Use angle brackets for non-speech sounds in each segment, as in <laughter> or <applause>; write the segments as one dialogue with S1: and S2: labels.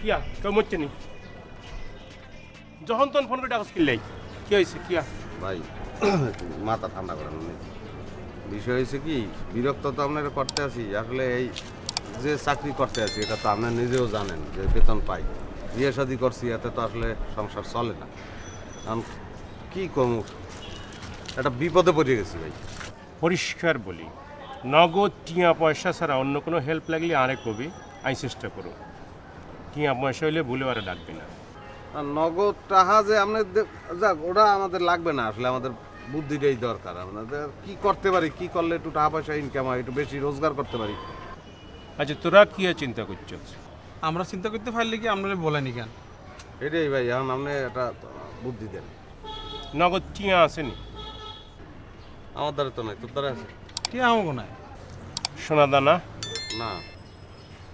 S1: কিয়া? কেউ মরছে নি? যখন তখন ফোন করে ডাকস কিনলাই কি হয়েছে কিয়া?
S2: ভাই <coughs> মাথা ঠান্ডা করেন বিষয় হয়েছে কি বিরক্ত তো আপনার করতে আছি। আসলে এই যে চাকরি করতে আছি এটা তো আপনার নিজেও জানেন যে বেতন পাই। বিয়ে শাদি করছি এতে তো আসলে সংসার চলে না। কারণ কি কম? একটা বিপদে পড়ে গেছি ভাই।
S1: পরিষ্কার বলি নগদ টিয়া পয়সা ছাড়া অন্য কোনো হেল্প লাগলে আরে কবি আমি চেষ্টা করো টিয়া পয়সা হইলে ভুলে আর ডাকবি না।
S2: আর নগদ টাকা যে আপনার যাক ওটা আমাদের লাগবে না আসলে আমাদের বুদ্ধিটাই দরকার। আমাদের কি করতে পারি কি করলে একটু টাকা পয়সা ইনকাম হয় একটু বেশি রোজগার করতে পারি?
S1: আচ্ছা তোরা কি আর চিন্তা করছিস?
S3: আমরা চিন্তা করতে পারলে কি আপনারা বলেনি কেন
S2: এটাই ভাই এখন আপনি একটা বুদ্ধি দেন।
S1: নগদ টিয়া আসেনি?
S2: আমার দ্বারা তো নাই তোর দ্বারা আছে?
S3: কি আমাকে নাই।
S1: সোনা দানা?
S2: না।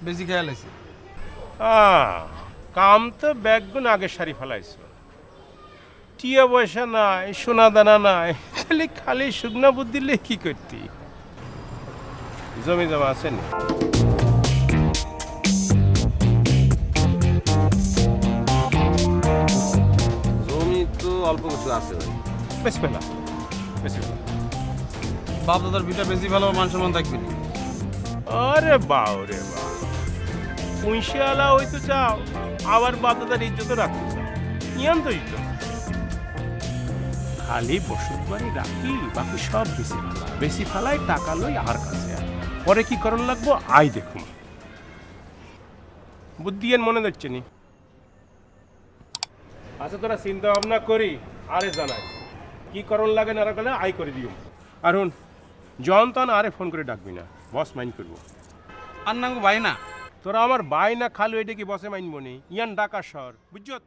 S3: বেশি খেয়াল আছে।
S1: কাম তো ব্যাগগুন আগে সারি ফেলাইছ। টিয়া পয়সা নাই সোনা দানা নাই খালি খালি শুকনা বুদ্ধি দিলে কি করতি? জমি জমা আছে নি?
S2: জমি তো অল্প কিছু আছে ভাই।
S1: বেশি পেলা বেশি পেলা।
S3: বাপ দাদার বিটা বেশি ভালো মান সম্মান থাকবে
S1: আরে বাও রে বা পুঁইশিয়ালা হইতে চাও, আবার বাদাদার ইজ্জত রাখতে চাও। তো ইজ্জত। খালি বসত বাড়ি রাখি, বাকি সব বেশি ফেলা বেশি ফেলাই টাকা লই আর কাছে পরে কি করণ লাগবো আই দেখুন। বুদ্ধি এর মনে দেখছে নি। আচ্ছা তোরা চিন্তা ভাবনা করি, আরে জানাই। কি করণ লাগে না গেলে আই করে দিও। আরুন জন তন আরে ফোন করে ডাকবি না। বস, মাইন্ড করব।
S3: আর নাঙ্গু ভাই না
S1: তোরা আমার বাই না খালু এটা কি বসে মাইনবো নি? ইয়ান ডাকা শহর বুঝছত